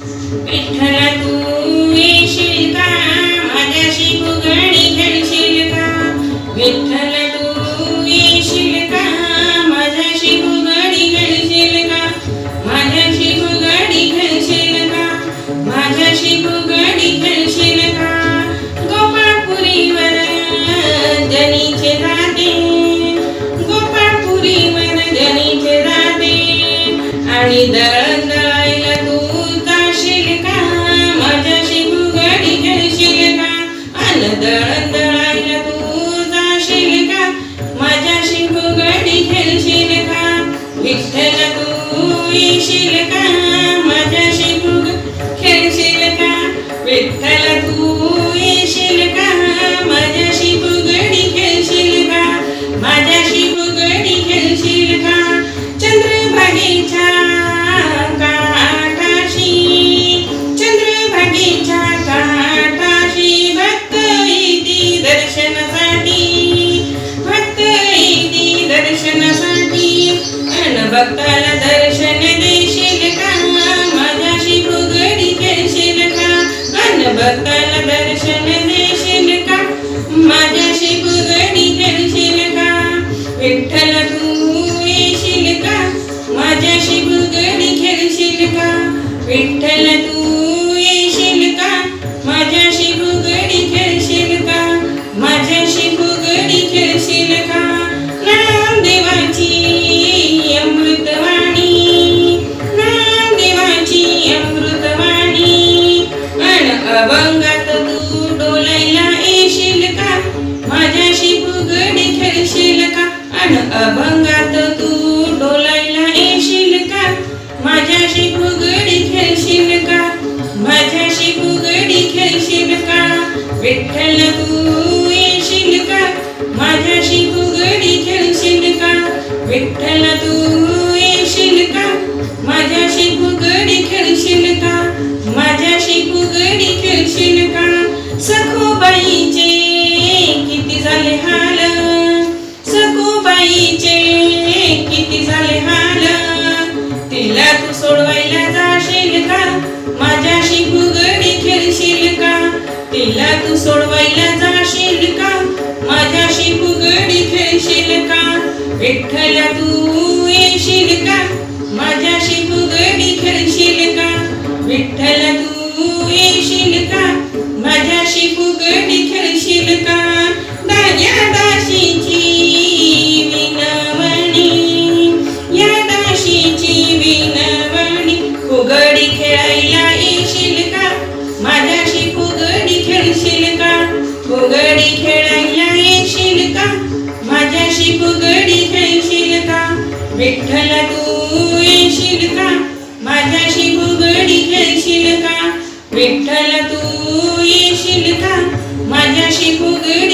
विठ्ठल तू येशील का? माझ्याशी फुगडी खेळशील का? विठ्ठल तू येशील का? माझ्याशी फुगडी खेळशील का? माझ्याशी फुगडी खेळशील का? माझ्याशी फुगडी खेळशील का? गोपाळपुरीवर जनीचे राधे गोपाळपुरीवर जनीचे राधे आणि दळण विठ्ठल तू विठ्ठल तू येशील का माझ्याशी फुगडी खेळशील का विठ्ठल तू येशील का माझ्याशी फुगडी खेळशील का माझ्याशी फुगडी खेळशील का सखोबाईचे किती झाले हाल? सखूबाईचे किती झाले हाल? तिला तू सोडवायला तू सोडवायला जाशील का? माझ्याशी फुगडी खेळशील का? विठ्ठल तू येशील विठ्ठल तू येशील का? माझ्याशी फुगडी खेळशील का? विठ्ठल तू येशील का? माझ्याशी फुगडी